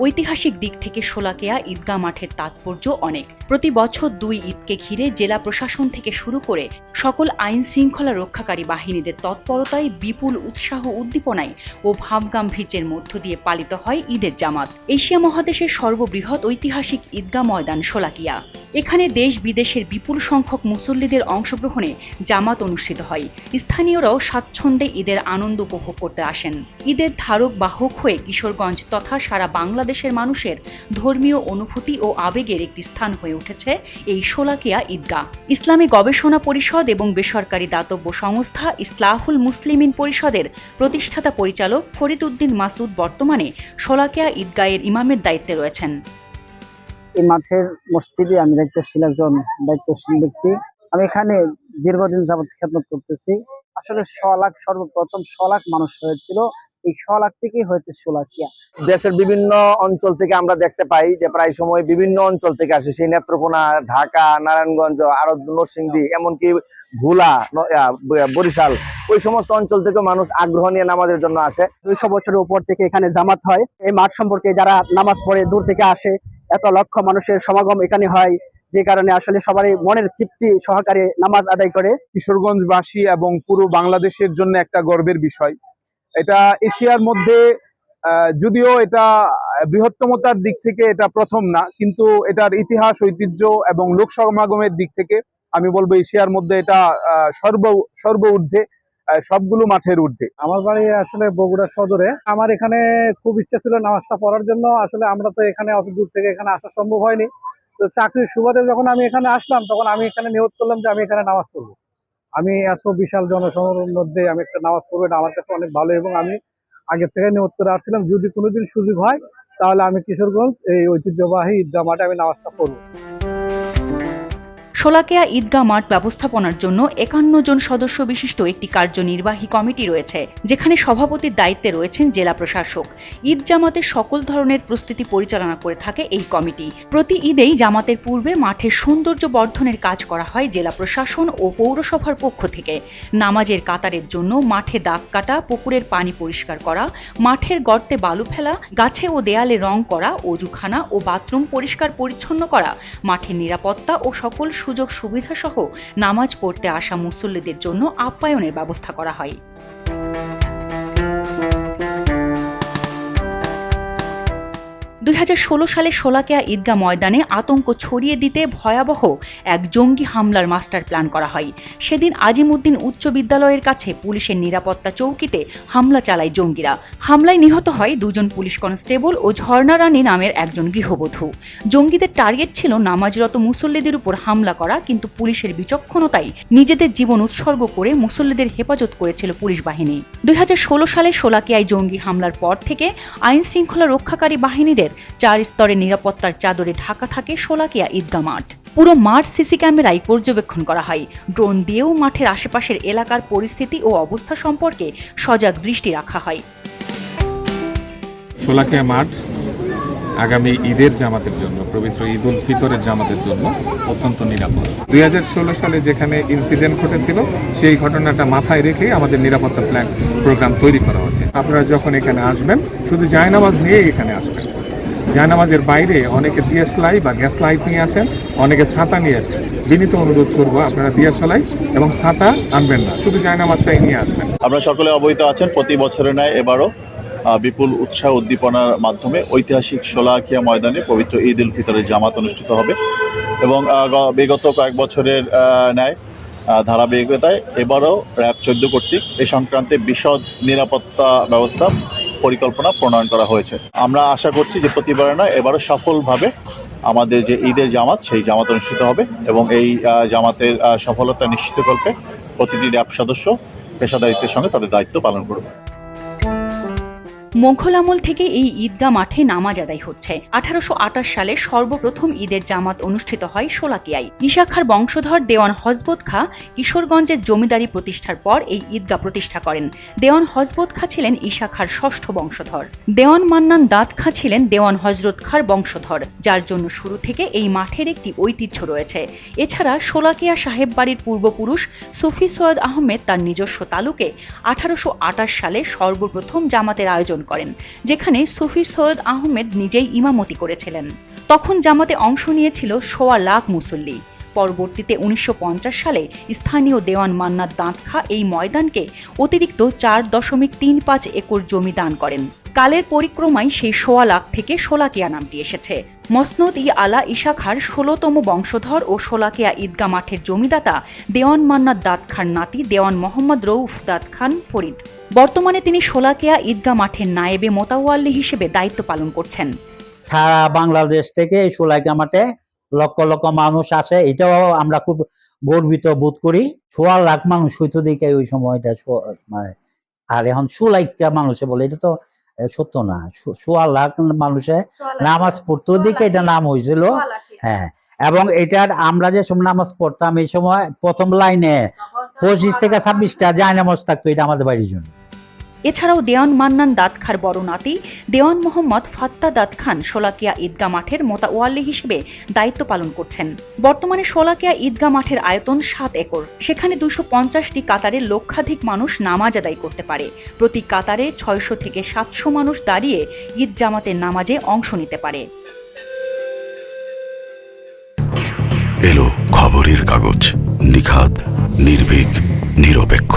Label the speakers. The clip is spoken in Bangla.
Speaker 1: ঐতিহাসিক দিক থেকে শোলাকেয়া ঈদগাহ মাঠের তাৎপর্য অনেক। প্রতি বছর দুই ঈদকে ঘিরে জেলা প্রশাসন থেকে শুরু করে সকল আইন শৃঙ্খলা রক্ষাকারী বাহিনীদের তৎপরতায় বিপুল উৎসাহ উদ্দীপনায় ও ভাবগাম্ভীর্যের মধ্য দিয়ে পালিত হয় ঈদের জামাত। এশিয়া মহাদেশের সর্ববৃহৎ ঐতিহাসিক ঈদগাহ ময়দান শোলাকিয়া। এখানে দেশ বিদেশের বিপুল সংখ্যক মুসল্লিদের অংশগ্রহণে জামাত অনুষ্ঠিত হয়। স্থানীয়রাও স্বাচ্ছন্দ্যে ঈদের আনন্দ উপভোগ করতে আসেন। ঈদের ধারক বাহক হয়ে কিশোরগঞ্জ তথা সারা বাংলাদেশের মানুষের ধর্মীয় অনুভূতি ও আবেগের একটি স্থান হয়ে উঠেছে এই শোলাকিয়া ঈদগাহ। ইসলামী গবেষণা পরিষদ এবং বেসরকারি দাতব্য সংস্থা ইসলাহুল মুসলিমিন পরিষদের প্রতিষ্ঠাতা পরিচালক ফরিদ উদ্দিন মাসুদ বর্তমানে শোলাকিয়া ঈদগাহের ইমামের দায়িত্বে রয়েছেন।
Speaker 2: এই মাঠের মসজিদে আমি দায়িত্বশীল একজন দায়িত্বশীল ব্যক্তি। আমি এখানে দীর্ঘদিন যাবত খেদমত করতেছি। আসলে শ লাখ সর্বপ্রথম শ লাখ মানুষ হয়েছিল। এই শ লাখ থেকেই হয়েছে সোলাকিয়া
Speaker 3: দেশের বিভিন্ন অঞ্চল থেকে আমরা দেখতে পাই যে প্রায় সময় বিভিন্ন অঞ্চল থেকে আসে। সেই নেত্রকোনা ঢাকা নারায়ণগঞ্জ আরও নরসিংদী এমনকি ভোলা বরিশাল ওই সমস্ত অঞ্চল থেকে মানুষ আগ্রহ নিয়ে নামাজের জন্য আসে।
Speaker 2: দুইশো বছরের উপর থেকে এখানে জামাত হয়। এই মাঠ সম্পর্কে যারা নামাজ পড়ে দূর থেকে আসে এত লক্ষ মানুষের সমাগম এখানে হয় যে কারণে আসলে সবারই মনের তৃপ্তি সহকারে নামাজ আদায় করে।
Speaker 4: কিশোরগঞ্জবাসী এবং পুরো বাংলাদেশের জন্য একটা গর্বের বিষয়। এটা এশিয়ার মধ্যে যদিও এটা বৃহত্তমতার দিক থেকে এটা প্রথম না, কিন্তু এটার ইতিহাস, ঐতিহ্য এবং লোক সমাগমের দিক থেকে আমি বলব এশিয়ার মধ্যে এটা সর্ব সর্ব ঊর্ধ্বে সবগুলো মাঠের ঊর্ধ্বে।
Speaker 5: আমার বাড়ি আসলে বগুড়া সদরে। আমার এখানে খুব ইচ্ছা ছিল নামাজটা পড়ার জন্য। আসলে আমরা তো এখানে অত দূর থেকে এখানে আসা সম্ভব হয়নি। তো চাকরির সুবাদে যখন আমি এখানে আসলাম, তখন আমি এখানে নিয়োগ করলাম যে আমি এখানে নামাজ পড়ব। আমি এত বিশাল জনসাধারণের মধ্যে আমি একটা নামাজ পড়ব, এটা আমার কাছে অনেক ভালো এবং আমি আগের থেকে নিয়োগ করে আসছিলাম, যদি কোনোদিন সুযোগ হয়, তাহলে আমি কিশোরগঞ্জ এই ঐতিহ্যবাহী ঈদ মাঠে আমি নামাজটা পড়ব।
Speaker 1: শোলাকেয়া ঈদগাহ মাঠ ব্যবস্থাপনার জন্য একান্ন জন সদস্য বিশিষ্ট একটি কার্যনির্বাহী কমিটি রয়েছে, যেখানে সভাপতির দায়িত্বে রয়েছেন জেলা প্রশাসক। ঈদ জামাতের সকল ধরনের প্রস্তুতি পরিচালনা করে থাকে এই কমিটি। প্রতি ঈদেই জামাতের পূর্বে মাঠের সৌন্দর্য বর্ধনের কাজ করা হয় জেলা প্রশাসন ও পৌরসভার পক্ষ থেকে। নামাজের কাতারের জন্য মাঠে দাগ কাটা, পুকুরের পানি পরিষ্কার করা, মাঠের গর্তে বালু ফেলা, গাছে ও দেয়ালে রং করা, অজুখানা ও বাথরুম পরিষ্কার পরিচ্ছন্ন করা, মাঠের নিরাপত্তা ও সকল সুযোগ সুবিধা সহ নামাজ পড়তে আসা মুসল্লিদের জন্য আপ্যায়নের ব্যবস্থা করা হয়। দুই হাজার ষোলো সালে শোলাকেয়া ঈদগাহ ময়দানে আতঙ্ক ছড়িয়ে দিতে ভয়াবহ এক জঙ্গি হামলার মাস্টার প্ল্যান করা হয়। সেদিন আজিমুদ্দিন উচ্চ বিদ্যালয়ের কাছে পুলিশের নিরাপত্তা চৌকিতে হামলা চালায় জঙ্গিরা। হামলায় নিহত হয় দুজন পুলিশ কনস্টেবল ও ঝর্ণা রানী নামের একজন গৃহবধূ। জঙ্গিদের টার্গেট ছিল নামাজরত মুসল্লিদের উপর হামলা করা, কিন্তু পুলিশের বিচক্ষণতাই নিজেদের জীবন উৎসর্গ করে মুসল্লিদের হেফাজত করেছিল পুলিশ বাহিনী। দুই হাজার ষোলো সালে শোলাকিয়ায় জঙ্গি হামলার পর থেকে আইন শৃঙ্খলা রক্ষাকারী বাহিনীদের চার স্তরের নিরাপত্তার চাদরে ঢাকা থাকে শোলাকিয়া ঈদগাহ মাঠ। পুরো মাঠ সিসি ক্যামেরায় পর্যবেক্ষণ করা হয়। ড্রোন দিয়েও মাঠের আশেপাশের এলাকার পরিস্থিতি ও অবস্থা সম্পর্কে সজাগ দৃষ্টি রাখা হয়।
Speaker 6: শোলাকিয়া মাঠ আগামী ঈদের জামাতের জন্য, পবিত্র ঈদ উল ফিতরের জামাতের জন্য অত্যন্ত নিরাপদ। দুই হাজার ষোলো সালে যেখানে ইনসিডেন্ট ঘটেছিল, সেই ঘটনাটা মাথায় রেখে আমাদের নিরাপত্তা প্ল্যান প্রোগ্রাম তৈরি করা হচ্ছে। আপনারা যখন এখানে আসবেন, শুধু জায়নামাজ নিয়েই এখানে আসবেন। জায়নামাজের বাইরে অনেকে দিয়াশলাই বা গ্যাস লাইট নিয়ে আসেন, অনেকে ছাতা নিয়ে আসেন। বিনীত অনুরোধ করব আপনারা দিয়াশলাই এবং ছাতা আনবেন না, শুধু জায়নামাজটাই নিয়ে আসবেন।
Speaker 7: আপনারা সকলে অবহিত আছেন প্রতি বছরের ন্যায় এবারও বিপুল উৎসাহ উদ্দীপনার মাধ্যমে ঐতিহাসিক সোলাকিয়া ময়দানে পবিত্র ঈদ উল ফিতরের জামাত অনুষ্ঠিত হবে এবং বিগত কয়েক বছরের ন্যায় ধারাবাহিকতায় এবারও র্যাব চোদ্দ কর্তৃক এই সংক্রান্তে বিশদ নিরাপত্তা ব্যবস্থা পরিকল্পনা প্রণয়ন করা হয়েছে। আমরা আশা করছি যে প্রতিবারে না এবারও সফলভাবে আমাদের যে ঈদের জামাত, সেই জামাত অনুষ্ঠিত হবে এবং এই জামাতের সফলতা করতে প্রতিটি র্যাব সদস্য, পেশাদারিত্বের সঙ্গে তাদের দায়িত্ব পালন করবে।
Speaker 1: মোঘল আমল থেকে এই ঈদগাহ মাঠে নামাজ আদায় হচ্ছে। আঠারোশো আঠাশ সালে সর্বপ্রথম ঈদের জামাত অনুষ্ঠিত হয় শোলাকিয়ায়। ইশাখার বংশধর দেওয়ান হজবত খা কিশোরগঞ্জের জমিদারি প্রতিষ্ঠার পর এই ঈদগাহ প্রতিষ্ঠা করেন। দেওয়ান হজবত খা ছিলেন ইশাখার ষষ্ঠ বংশধর। দেওয়ান মান্নান দাঁত খা ছিলেন দেওয়ান হজরত খার বংশধর, যার জন্য শুরু থেকে এই মাঠের একটি ঐতিহ্য রয়েছে। এছাড়া শোলাকিয়া সাহেব বাড়ির পূর্বপুরুষ সুফি সৈয়দ আহমেদ তার নিজস্ব তালুকে আঠারোশো আঠাশ সালে সর্বপ্রথম জামাতের আয়োজন করেন, যেখানে সুফি সৈয়দ আহমেদ নিজেই ইমামতি করেছিলেন। তখন জামাতে অংশ নিয়েছিল সোয়া লাখ মুসল্লি। পরবর্তীতে উনিশশো পঞ্চাশ সালে স্থানীয় দেওয়ান মান্নাত দাঁতখা এই ময়দানকে অতিরিক্ত চার দশমিক তিন পাঁচ একর জমি দান করেন। কালের পরিক্রমায় সেই সোয়া লাখ থেকে সোলাকিয়া নামটি এসেছে। মসনদ ই আলা ইশাখার ষোলতম বংশধর ও সোলাকিয়া ঈদগা মাঠের জমিদাতা দেওয়ান মান্নাত দাঁত খান নাতি দেওয়ান মোহাম্মদ রৌফ দাঁত খান ফরিদ। বর্তমানে তিনি সোলাকিয়া ঈদগা মাঠের নায়েবে মোতাওয়াল্লি হিসেবে দায়িত্ব পালন করছেন।
Speaker 8: সারা বাংলাদেশ থেকে এই সোলাইকা মাঠে লক্ষ লক্ষ মানুষ আসে। এটাও আমরা খুব গর্বিত বোধ করি। সোয়া লাখ মানুষ হইতো দেখে ওই সময়টা মানে আর এখন সোলাইকা মানুষে বলে, এটা তো সত্য না। সোয়া লাখ মানুষে নামাজ পড়তো। দিকে এটা নাম হয়েছিল। হ্যাঁ এবং এটার আমরা যে সময় নামাজ পড়তাম এই সময় প্রথম লাইনে পঁচিশ থেকে ছাব্বিশটা যায় নামাজ থাকতো এটা আমাদের বাড়ির জন্য।
Speaker 1: এছাড়াও দেওয়ান মান্নান দাঁত খার বড় নাতি, দেওয়ান মোহাম্মদ ফাত্তা দাঁত খান শোলাকিয়া ঈদগা মাঠের মোতাওয়াল্লি হিসেবে দায়িত্ব পালন করছেন। বর্তমানে শোলাকিয়া ঈদগা মাঠের আয়তন সাত একর। সেখানে দুশো পঞ্চাশটি কাতারে লক্ষাধিক মানুষ নামাজ আদায় করতে পারে। প্রতি কাতারে ছয়শো থেকে সাতশো মানুষ দাঁড়িয়ে ঈদ জামাতের নামাজে অংশ নিতে পারে।
Speaker 9: এলো খবরের কাগজ। নিখাত, নির্ভীক, নিরপেক্ষ।